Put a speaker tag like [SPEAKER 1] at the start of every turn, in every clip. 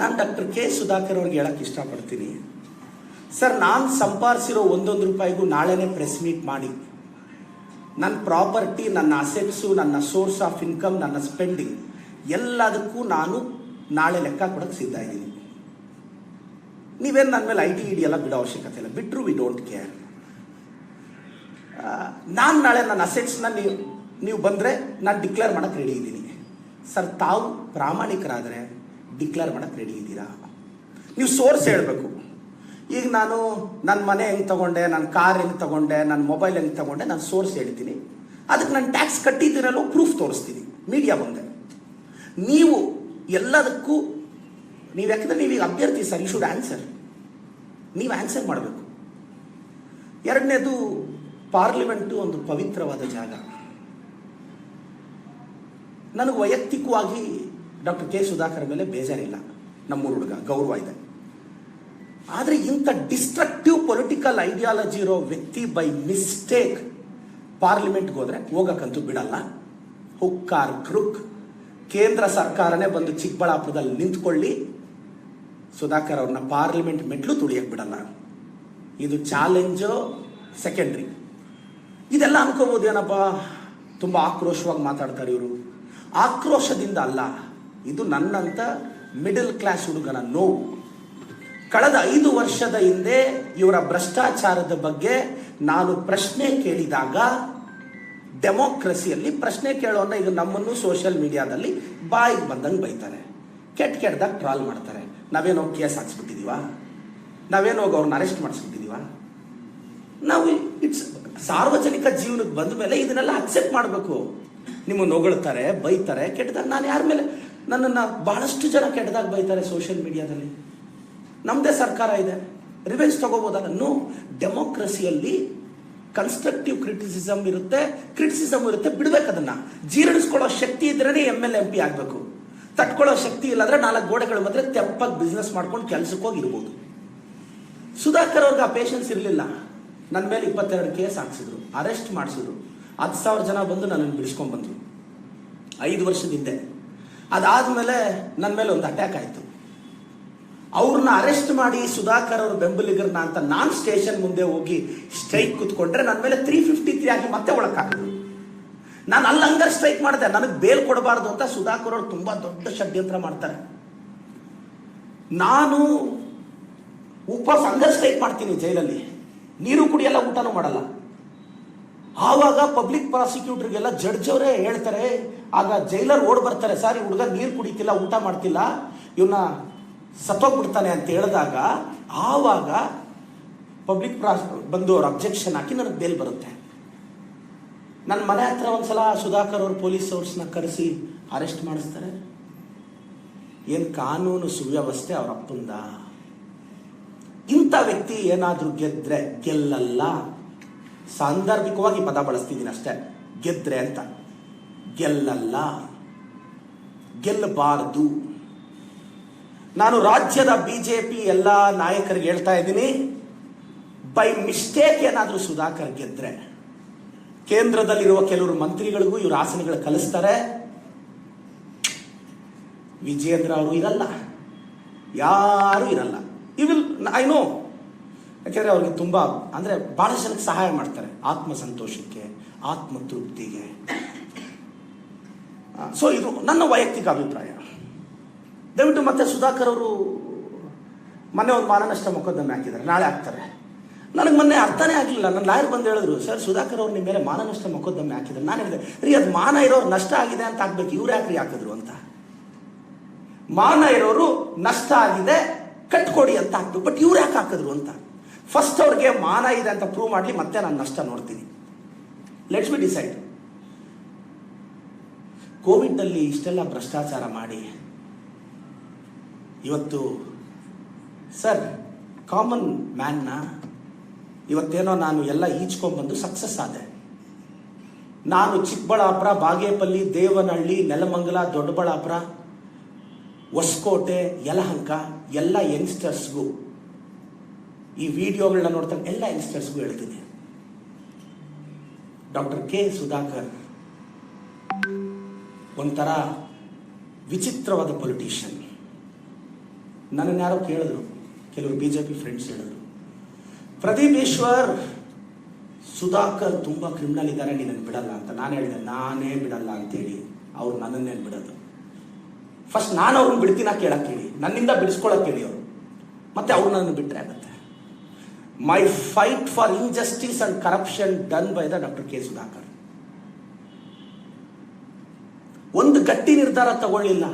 [SPEAKER 1] ನಾನು doctor K Sudhakar ಅವ್ರಿಗೆ ಹೇಳಕ್ಕೆ ಇಷ್ಟಪಡ್ತೀನಿ. ಸರ್, ನಾನು ಸಂಪಾದಿಸಿರೋ ಒಂದೊಂದು ರೂಪಾಯಿಗೂ ನಾಳೆನೇ ಪ್ರೆಸ್ ಮೀಟ್ ಮಾಡಿ. ನನ್ನ ಪ್ರಾಪರ್ಟಿ, ನನ್ನ ಅಸೆಟ್ಸು, ನನ್ನ ಸೋರ್ಸ್ ಆಫ್ ಇನ್ಕಮ್, ನನ್ನ ಸ್ಪೆಂಡಿಂಗ್ ಎಲ್ಲದಕ್ಕೂ ನಾನು ನಾಳೆ ಲೆಕ್ಕ ಕೊಡಕ್ಕೆ ಸಿದ್ಧ ಇದ್ದೀನಿ. ನೀವೇನು ನನ್ನ ಮೇಲೆ ಐ ಟಿ ಇಡಿ ಎಲ್ಲ ಬಿಡೋ ಅವಶ್ಯಕತೆ ಇಲ್ಲ. ಬಿಟ್ಟರು ವಿ ಡೋಂಟ್ ಕೇರ್. ನಾನು ನಾಳೆ ನನ್ನ ಅಸೆಟ್ಸ್ನ ನೀವು ನೀವು ಬಂದರೆ ನಾನು ಡಿಕ್ಲೇರ್ ಮಾಡೋಕ್ಕೆ ರೆಡಿ ಇದ್ದೀನಿ. ಸರ್, ತಾವು ಪ್ರಾಮಾಣಿಕರಾದರೆ ಡಿಕ್ಲೇರ್ ಮಾಡಕ್ಕೆ ರೆಡಿ ಇದ್ದೀರಾ? ನೀವು ಸೋರ್ಸ್ ಹೇಳಬೇಕು. ಈಗ ನಾನು ನನ್ನ ಮನೆ ಹೆಂಗೆ ತಗೊಂಡೆ ನನ್ನ ಕಾರ್ ಹೆಂಗೆ ತಗೊಂಡೆ ನನ್ನ ಮೊಬೈಲ್ ಹೆಂಗೆ ತಗೊಂಡೆ, ನಾನು ಸೋರ್ಸ್ ಹೇಳ್ತೀನಿ. ಅದಕ್ಕೆ ನಾನು ಟ್ಯಾಕ್ಸ್ ಕಟ್ಟಿದ್ದೀರಲ್ಲೋ ಪ್ರೂಫ್ ತೋರಿಸ್ತೀನಿ. ಮೀಡಿಯಾ ಬಂದೆ ನೀವು ಎಲ್ಲದಕ್ಕೂ, ನೀವು ಯಾಕಂದ್ರೆ ಈಗ ಅಭ್ಯರ್ಥಿ ಸರ್ ಯು ಶುಡ್ ಆನ್ಸರ್ ನೀವು ಆನ್ಸರ್ ಮಾಡಬೇಕು. ಎರಡನೇದು ಪಾರ್ಲಿಮೆಂಟು ಒಂದು ಪವಿತ್ರವಾದ ಜಾಗ. ನನಗೆ ವೈಯಕ್ತಿಕವಾಗಿ ಡಾಕ್ಟರ್ ಕೆ ಸುಧಾಕರ್ ಮೇಲೆ ಬೇಜಾರಿಲ್ಲ. ನಮ್ಮೂರು ಹುಡುಗ, ಗೌರವ ಇದೆ. ಆದರೆ ಇಂಥ ಡಿಸ್ಟ್ರಕ್ಟಿವ್ ಪೊಲಿಟಿಕಲ್ ಐಡಿಯಾಲಜಿ ಇರೋ ವ್ಯಕ್ತಿ ಬೈ ಮಿಸ್ಟೇಕ್ ಪಾರ್ಲಿಮೆಂಟ್ಗೆ ಹೋದ್ರೆ ಹೋಗಕ್ಕಂತೂ ಬಿಡಲ್ಲ. ಹುಕ್ಕಾರ್ ಕ್ರುಕ್. ಕೇಂದ್ರ ಸರ್ಕಾರನೇ ಬಂದು ಚಿಕ್ಕಬಳ್ಳಾಪುರದಲ್ಲಿ ನಿಂತ್ಕೊಳ್ಳಿ. ಸುಧಾಕರ್ ಅವ್ರನ್ನ ಪಾರ್ಲಿಮೆಂಟ್ ಮೆಟ್ಲು ತುಳಿಯಕ್ಕೆ ಬಿಡಲ್ಲ. ಇದು ಚಾಲೆಂಜು ಸೆಕೆಂಡ್ರಿ ಇದೆಲ್ಲ ಅನ್ಕೋಬೋದು ಏನಪ್ಪ ತುಂಬ ಆಕ್ರೋಶವಾಗಿ ಮಾತಾಡ್ತಾರೆ ಇವರು. ಆಕ್ರೋಶದಿಂದ ಅಲ್ಲ. ಇದು ನನ್ನಂತ ಮಿಡಲ್ ಕ್ಲಾಸ್ ಹುಡುಗನ ನೋವು. ಕಳೆದ ಐದು ವರ್ಷದ ಹಿಂದೆ ಇವರ ಭ್ರಷ್ಟಾಚಾರದ ಬಗ್ಗೆ ನಾನು ಪ್ರಶ್ನೆ ಕೇಳಿದಾಗ ಡೆಮೋಕ್ರಸಿಯಲ್ಲಿ ಪ್ರಶ್ನೆ ಕೇಳೋನ್ನ ಈಗ ನಮ್ಮನ್ನು ಸೋಷಿಯಲ್ ಮೀಡಿಯಾದಲ್ಲಿ ಬಾಯಿಗೆ ಬಂದಂಗೆ ಬೈತಾರೆ. ಕೆಟ್ಟ ಕೆಟ್ಟದಾಗ ಟ್ರಾಲ್ ಮಾಡ್ತಾರೆ. ನಾವೇನೋ ಕೇಸ್ ಹಾಕ್ಸ್ಬಿಟ್ಟಿದೀವ? ನಾವೇನೋ ಅವ್ರನ್ನ ಅರೆಸ್ಟ್ ಮಾಡಿಸ್ಬಿಟ್ಟಿದೀವ? ನಾವು ಇಟ್ಸ್ ಸಾರ್ವಜನಿಕ ಜೀವನಕ್ಕೆ ಬಂದ ಮೇಲೆ ಇದನ್ನೆಲ್ಲ ಅಕ್ಸೆಪ್ಟ್ ಮಾಡಬೇಕು. ನಿಮ್ಮನ್ನು ಹೊಗಳ್ತಾರೆ, ಬೈತಾರೆ ಕೆಟ್ಟದಾಗ ನಾನು ಯಾರ ಮೇಲೆ ನನ್ನನ್ನು ಬಹಳಷ್ಟು ಜನ ಕೆಟ್ಟದಾಗ ಬೈತಾರೆ ಸೋಷಿಯಲ್ ಮೀಡಿಯಾದಲ್ಲಿ ನಮ್ಮದೇ ಸರ್ಕಾರ ಇದೆ. ರಿವೆಂಜ್ ತಗೋಬೋದಲ್ಲ? ನೋ ಡೆಮೋಕ್ರಸಿಯಲ್ಲಿ ಕನ್ಸ್ಟ್ರಕ್ಟಿವ್ ಕ್ರಿಟಿಸಿಸಮ್ ಇರುತ್ತೆ. ಕ್ರಿಟಿಸಿಸಮ್ ಇರುತ್ತೆ. ಬಿಡ್ಬೇಕು ಅದನ್ನ. ಜೀರ್ಣಿಸ್ಕೊಳ್ಳೋ ಶಕ್ತಿ ಇದ್ರೇ ಎಂ ಎಲ್ ಎಂ ಪಿ ಆಗಬೇಕು. ತಟ್ಕೊಳ್ಳೋ ಶಕ್ತಿ ಇಲ್ಲಾಂದ್ರೆ ನಾಲ್ಕು ಗೋಡೆಗಳು ಮಾತ್ರ ತೆಪ್ಪಾಗಿ ಬಿಸ್ನೆಸ್ ಮಾಡ್ಕೊಂಡು ಕೆಲಸಕ್ಕೆ ಹೋಗಿರ್ಬೋದು ಸುಧಾಕರ್ ಅವ್ರಿಗೆ ಆ ಪೇಷನ್ಸ್ ಇರಲಿಲ್ಲ. ನನ್ನ ಮೇಲೆ ಇಪ್ಪತ್ತೆರಡು ಕೇಸ್ ಹಾಕ್ಸಿದ್ರು. ಅರೆಸ್ಟ್ ಮಾಡಿಸಿದ್ರು. ಹತ್ತು ಸಾವಿರ ಜನ ಬಂದು ನನ್ನನ್ನು ಬಿಡಿಸ್ಕೊಂಡ್ ಬಂದ್ರು. ಐದು ವರ್ಷದ ಹಿಂದೆ. ಅದಾದ್ಮೇಲೆ ನನ್ನ ಮೇಲೆ ಒಂದು ಅಟ್ಯಾಕ್ ಆಯಿತು. ಅವ್ರನ್ನ ಅರೆಸ್ಟ್ ಮಾಡಿ ಸುಧಾಕರ್ ಅವರು ಬೆಂಬಲಿಗರನ್ನ ಅಂತ ನಾನು ಸ್ಟೇಷನ್ ಮುಂದೆ ಹೋಗಿ ಸ್ಟ್ರೈಕ್ ಕೂತ್ಕೊಂಡ್ರೆ ನನ್ನ ಮೇಲೆ ತ್ರೀ ಫಿಫ್ಟಿ ತ್ರೀ ಆಗಿ ಮತ್ತೆ ಒಳಕ್ ನಾನು ಅಲ್ಲಿ ಸ್ಟ್ರೈಕ್ ಮಾಡಿದೆ. ನನಗೆ ಬೇಲ್ ಕೊಡಬಾರ್ದು ಅಂತ ಸುಧಾಕರ್ ಅವರು ತುಂಬಾ ದೊಡ್ಡ ಷಡ್ಯಂತ್ರ ಮಾಡ್ತಾರೆ. ನಾನು ಉಪವಾಸ ಸಂಘ ಸ್ಟ್ರೈಕ್ ಮಾಡ್ತೀನಿ ಜೈಲಲ್ಲಿ. ನೀರು ಕುಡಿಯಲ್ಲ, ಊಟನೂ ಮಾಡಲ್ಲ. ಆವಾಗ ಪಬ್ಲಿಕ್ ಪ್ರಾಸಿಕ್ಯೂಟರ್ಗೆಲ್ಲ ಜಡ್ಜ್ ಅವರೇ ಹೇಳ್ತಾರೆ, ಆಗ ಜೈಲರ್ ಓಡ್ ಬರ್ತಾರೆ, ಸರ್, ಈ ಹುಡುಗ ನೀರು ಕುಡಿತಿಲ್ಲ, ಊಟ ಮಾಡ್ತಿಲ್ಲ ಇವನ್ನ ಸತ್ತೋಗ್ಬಿಡ್ತಾನೆ ಅಂತ ಹೇಳಿದಾಗ, ಆವಾಗ ಪಬ್ಲಿಕ್ ಪ್ರಾಸ್ ಬಂದು ಅವ್ರು ಅಬ್ಜೆಕ್ಷನ್ ಹಾಕಿ ನನಗೆ ಬೇಲ್ ಬರುತ್ತೆ. ನನ್ನ ಮನೆ ಹತ್ರ ಒಂದ್ಸಲ ಸುಧಾಕರ್ ಅವ್ರ ಪೊಲೀಸ್ ಅವ್ರನ್ನ ಕರೆಸಿ ಅರೆಸ್ಟ್ ಮಾಡಿಸ್ತಾರೆ. ಏನು ಕಾನೂನು ಸುವ್ಯವಸ್ಥೆ ಅವರಪ್ಪಂದ ಇಂಥ ವ್ಯಕ್ತಿ ಏನಾದರೂ ಗೆದ್ರೆ ಗೆಲ್ಲಲ್ಲ. ಸಾಂದರ್ಭಿಕವಾಗಿ ಪದ ಬಳಸ್ತಿದ್ದೀನಿ ಅಷ್ಟೇ. ಗೆದ್ರೆ ಅಂತ. ಗೆಲ್ಲಲ್ಲ. ಗೆಲ್ಲಬಾರದು. ನಾನು ರಾಜ್ಯದ ಬಿಜೆಪಿ ಎಲ್ಲ ನಾಯಕರಿಗೆ ಹೇಳ್ತಾ ಇದ್ದೀನಿ. ಬೈ ಮಿಸ್ಟೇಕ್ ಏನಾದರೂ ಸುಧಾಕರ್ ಗೆದ್ರೆ. ಕೇಂದ್ರದಲ್ಲಿರುವ ಕೆಲವರು ಮಂತ್ರಿಗಳಿಗೂ ಇವರು ಆಸನಗಳು ಕಲಿಸ್ತಾರೆ. ವಿಜೇಂದ್ರ ಅವರು ಇರಲ್ಲ. ಯಾರು ಇರಲ್ಲ. ಯು ವಿಲ್ ಐ ನೋ ಯಾಕೆಂದ್ರೆ ಅವ್ರಿಗೆ ತುಂಬ, ಅಂದರೆ ಭಾಳಷ್ಟು ಜನಕ್ಕೆ ಸಹಾಯ ಮಾಡ್ತಾರೆ ಆತ್ಮ ಸಂತೋಷಕ್ಕೆ ಆತ್ಮ ತೃಪ್ತಿಗೆ ಸೊ ಇದು ನನ್ನ ವೈಯಕ್ತಿಕ ಅಭಿಪ್ರಾಯ. ದಯವಿಟ್ಟು ಮತ್ತೆ ಸುಧಾಕರ್ ಅವರು ಮೊನ್ನೆ ಒಂದು ಮಾನನಷ್ಟ ಮೊಕದ್ದಮೆ ಹಾಕಿದ್ದಾರೆ, ನಾಳೆ ಹಾಕ್ತಾರೆ. ನನಗೆ ಮೊನ್ನೆ ಅರ್ಥನೇ ಆಗಲಿಲ್ಲ ನನ್ನ ಲಾಯರ್ ಬಂದು ಹೇಳಿದ್ರು, ಸರ್, ಸುಧಾಕರ್ ಅವ್ರು ನಿಮ್ಮ ಮೇಲೆ ಮಾನನಷ್ಟ ಮೊಕದ್ದಮೆ ಹಾಕಿದ್ರು ನಾನು ಹೇಳಿದೆ, ರೀ, ಅದು ಮಾನ ಇರೋರು ನಷ್ಟ ಆಗಿದೆ ಅಂತ ಹಾಕ್ಬೇಕು, ಇವ್ರು ಯಾಕ್ರಿ ಹಾಕಿದ್ರು ಅಂತ? ಮಾನ ಇರೋರು ನಷ್ಟ ಆಗಿದೆ, ಕಟ್ಕೊಡಿ ಅಂತ ಹಾಕ್ತು ಬಟ್ ಇವ್ರು ಯಾಕೆ ಹಾಕಿದ್ರು ಅಂತ? ಫಸ್ಟ್ ಅವ್ರಿಗೆ ಮಾನ ಇದೆ ಅಂತ ಪ್ರೂವ್ ಮಾಡಲಿ ಮತ್ತೆ ನಾನು ನಷ್ಟ ನೋಡ್ತೀನಿ. ಲೆಟ್ಸ್ ಬಿ ಡಿಸೈಡ್ ಕೋವಿಡ್ನಲ್ಲಿ ಇಷ್ಟೆಲ್ಲ ಭ್ರಷ್ಟಾಚಾರ ಮಾಡಿ, ಇವತ್ತು ಸರ್ ಕಾಮನ್ ಮ್ಯಾನ್ನ ಇವತ್ತೇನೋ ನಾನು ಎಲ್ಲ ಈಚ್ಕೊಂಡ್ಬಂದು ಸಕ್ಸಸ್ ಆದೆ. ನಾನು ಚಿಕ್ಕಬಳ್ಳಾಪುರ, ಬಾಗೇಪಲ್ಲಿ, ದೇವನಹಳ್ಳಿ, ನೆಲಮಂಗಲ, ದೊಡ್ಡಬಳ್ಳಾಪುರ, ಹೊಸಕೋಟೆ, ಯಲಹಂಕ, ಎಲ್ಲ ಯಂಗ್ಸ್ಟರ್ಸ್ಗೂ ಈ ವಿಡಿಯೋಗಳನ್ನ ನೋಡ್ತಾರೆ ಎಲ್ಲ ಯಂಗ್ಸ್ಟರ್ಸ್ಗೂ ಹೇಳ್ತೀನಿ. ಡಾಕ್ಟರ್ ಕೆ ಸುಧಾಕರ್ ಒಂಥರ ವಿಚಿತ್ರವಾದ ಪೊಲಿಟಿಷಿಯನ್ ನನ್ನನ್ನು ಯಾರೋ ಕೇಳಿದ್ರು, ಕೆಲವರು ಬಿ ಜೆ ಪಿ ಫ್ರೆಂಡ್ಸ್ ಹೇಳಿದ್ರು. ಪ್ರದೀಪ್ ಈಶ್ವರ್, ಸುಧಾಕರ್ ತುಂಬ ಕ್ರಿಮಿನಲ್ ಇದ್ದಾರೆ ನೀನನ್ನು ಬಿಡಲ್ಲ ಅಂತ. ನಾನು ಹೇಳಿದೆ, ನಾನೇ ಬಿಡಲ್ಲ ಅಂತೇಳಿ ಅವ್ರು ನನ್ನನ್ನೇ ಬಿಡೋದು. ಫಸ್ಟ್ ನಾನು ಅವ್ರನ್ನ ಬಿಡ್ತೀನ ಕೇಳಕ್ಕೆ ಹೇಳಿ ನನ್ನಿಂದ ಬಿಡಿಸ್ಕೊಳಕ್ಕೆ ಹೇಳಿ ಅವರು. ಮತ್ತೆ ಅವ್ರು ನನ್ನ ಬಿಟ್ಟರೆ my fight for injustice and corruption done by the doctor K Sudhakar ಒಂದು ಗಟ್ಟಿ ನಿರ್ಧಾರ ತಗೊಳ್ಳಿಲ್ಲ.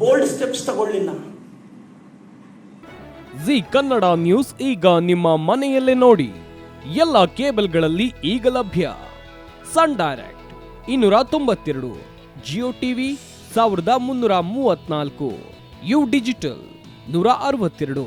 [SPEAKER 1] ಬೋಲ್ಡ್ ಸ್ಟೆಪ್ಸ್ ತಗೊಳ್ಳಿಲ್ಲ.
[SPEAKER 2] ಜಿ ಕನ್ನಡ ನ್ಯೂಸ್ ಈಗ ನಿಮ್ಮ ಮನೆಯಲ್ಲೇ ನೋಡಿ. ಎಲ್ಲ ಕೇಬಲ್ಗಳಲ್ಲಿ ಈಗ ಲಭ್ಯ. ಸನ್ ಡೈರೆಕ್ಟ್ ಇನ್ನೂರ ತೊಂಬತ್ತೆರಡು ಜಿಯೋ ಟಿವಿ ಸಾವಿರದ ಮುನ್ನೂರ ಮೂವತ್ನಾಲ್ಕು ಯು ಡಿಜಿಟಲ್ ನೂರ ಅರವತ್ತೆರಡು.